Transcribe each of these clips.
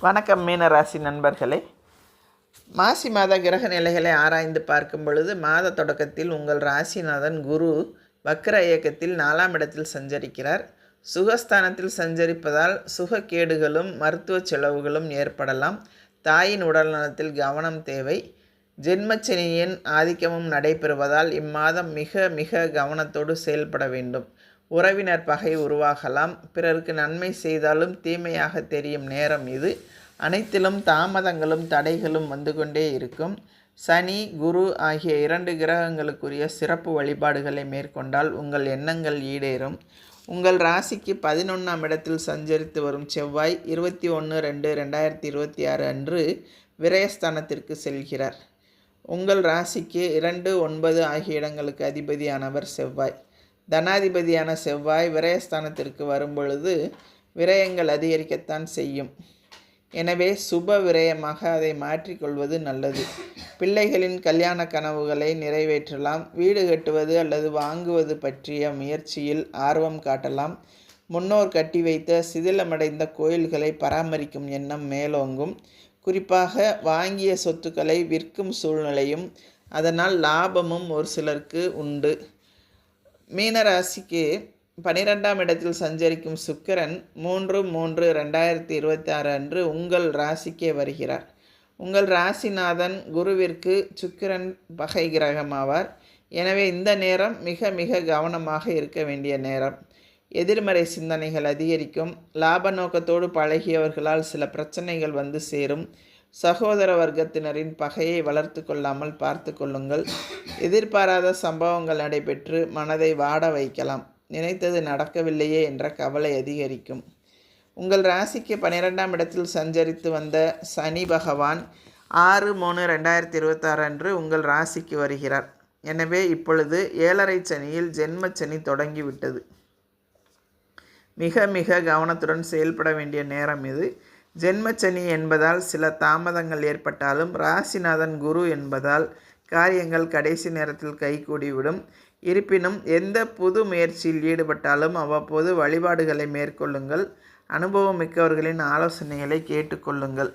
வணக்கம் மீனராசி நண்பர்களே. மாசி மாத கிரக நிலைகளை ஆராய்ந்து பார்க்கும் பொழுது மாத தொடக்கத்தில் உங்கள் ராசிநாதன் குரு வக்ர இயக்கத்தில் நாலாம் இடத்தில் சஞ்சரிக்கிறார். சுகஸ்தானத்தில் சஞ்சரிப்பதால் சுகக்கேடுகளும் மருத்துவ செலவுகளும் ஏற்படலாம். தாயின் உடல்நலத்தில் கவனம் தேவை. ஜென்மச்சனியின் ஆதிக்கமும் நடைபெறுவதால் இம்மாதம் மிக மிக கவனத்தோடு செயல்பட வேண்டும். உறவினர் பகை உருவாகலாம். பிறருக்கு நன்மை செய்தாலும் தீமையாக தெரியும் நேரம் இது. அனைத்திலும் தாமதங்களும் தடைகளும் வந்து கொண்டே இருக்கும். சனி குரு ஆகிய இரண்டு கிரகங்களுக்குரிய சிறப்பு வழிபாடுகளை மேற்கொண்டால் உங்கள் எண்ணங்கள் ஈடேறும். உங்கள் ராசிக்கு பதினொன்றாம் இடத்தில் சஞ்சரித்து வரும் செவ்வாய் இருபத்தி ஒன்று ரெண்டு ரெண்டாயிரத்தி இருபத்தி ஆறு அன்று விரயஸ்தானத்திற்கு செல்கிறார். உங்கள் ராசிக்கு இரண்டு ஒன்பது ஆகிய இடங்களுக்கு அதிபதியானவர் செவ்வாய். தனாதிபதியான செவ்வாய் விரயஸ்தானத்திற்கு வரும்பொழுது விரயங்கள் அதிகரிக்கத்தான் செய்யும். எனவே சுப விரயமாக அதை மாற்றிக்கொள்வது நல்லது. பிள்ளைகளின் கல்யாண கனவுகளை நிறைவேற்றலாம். வீடு கட்டுவது அல்லது வாங்குவது பற்றிய முயற்சியில் ஆர்வம் காட்டலாம். முன்னோர் கட்டி வைத்த சிதிலமடைந்த கோயில்களை பராமரிக்கும் எண்ணம் மேலோங்கும். குறிப்பாக வாங்கிய சொத்துக்களை விற்கும் சூழ்நிலையும் அதனால் லாபமும் ஒரு சிலருக்கு உண்டு. மீனராசிக்கு பனிரெண்டாம் இடத்தில் சஞ்சரிக்கும் சுக்கிரன் மூன்று மூன்று ரெண்டாயிரத்தி இருபத்தி ஆறு அன்று உங்கள் ராசிக்கே வருகிறார். உங்கள் ராசிநாதன் குருவிற்கு சுக்கிரன் பகை கிரகமாவார் எனவே இந்த நேரம் மிக மிக கவனமாக இருக்க வேண்டிய நேரம். எதிர்மறை சிந்தனைகள் அதிகரிக்கும். லாப நோக்கத்தோடு பழகியவர்களால் சில பிரச்சனைகள் வந்து சேரும். சகோதர வர்க்கத்தினரின் பகையை வளர்த்து கொள்ளாமல் பார்த்து கொள்ளுங்கள். எதிர்பாராத சம்பவங்கள் நடைபெற்று மனதை வாட வைக்கலாம். நினைத்தது நடக்கவில்லையே என்ற கவலை அதிகரிக்கும். உங்கள் ராசிக்கு பன்னிரெண்டாம் இடத்தில் சஞ்சரித்து வந்த சனி பகவான் ஆறு மூணு ரெண்டாயிரத்தி இருபத்தாறு அன்று உங்கள் ராசிக்கு வருகிறார். எனவே இப்பொழுது ஏழரை சனியில் ஜென்ம சனி தொடங்கிவிட்டது. மிக மிக கவனத்துடன் செயல்பட வேண்டிய நேரம் இது. ஜென்மச்சனி என்பதால் சில தாமதங்கள் ஏற்பட்டாலும் ராசிநாதன் குரு என்பதால் காரியங்கள் கடைசி நேரத்தில் கைகூடிவிடும். இருப்பினும் எந்த புது முயற்சியில் ஈடுபட்டாலும் அவ்வப்போது வழிபாடுகளை மேற்கொள்ளுங்கள். அனுபவம் மிக்கவர்களின் ஆலோசனைகளை கேட்டுக்கொள்ளுங்கள்.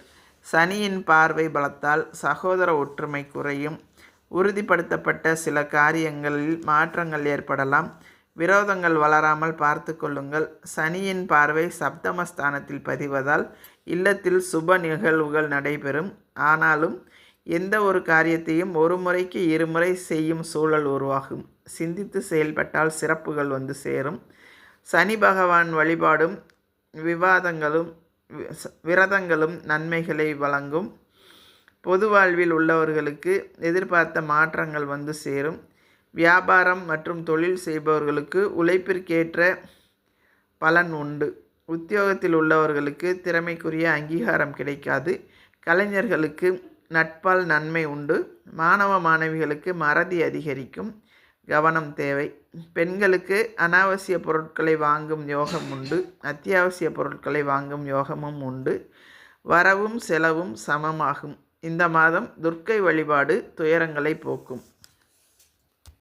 சனியின் பார்வை பலத்தால் சகோதர ஒற்றுமை குறையும். உறுதிப்படுத்தப்பட்ட சில காரியங்களில் மாற்றங்கள் ஏற்படலாம். விரோதங்கள் வளராமல் பார்த்து கொள்ளுங்கள் சனியின் பார்வை சப்தமஸ்தானத்தில் பதிவதால் இல்லத்தில் சுப நிகழ்வுகள் நடைபெறும். ஆனாலும் எந்த ஒரு காரியத்தையும் ஒரு முறைக்கு இருமுறை செய்யும் சூழல் உருவாகும். சிந்தித்து செயல்பட்டால் சிறப்புகள் வந்து சேரும். சனி பகவான் வழிபாடும் விவாதங்களும் விரதங்களும் நன்மைகளை வழங்கும். பொது வாழ்வில் உள்ளவர்களுக்கு எதிர்பார்த்த மாற்றங்கள் வந்து சேரும். வியாபாரம் மற்றும் தொழில் செய்பவர்களுக்கு உழைப்பிற்கேற்ற பலன் உண்டு. உத்தியோகத்தில் உள்ளவர்களுக்கு திறமைக்குரிய அங்கீகாரம் கிடைக்காது. கலைஞர்களுக்கு நட்பால் நன்மை உண்டு. மாணவ மாணவிகளுக்கு மறதி அதிகரிக்கும். கவனம் தேவை. பெண்களுக்கு அனாவசிய பொருட்களை வாங்கும் யோகம் உண்டு. அத்தியாவசிய பொருட்களை வாங்கும் யோகமும் உண்டு. வரவும் செலவும் சமமாகும். இந்த மாதம் துர்க்கை வழிபாடு துயரங்களை போக்கும்.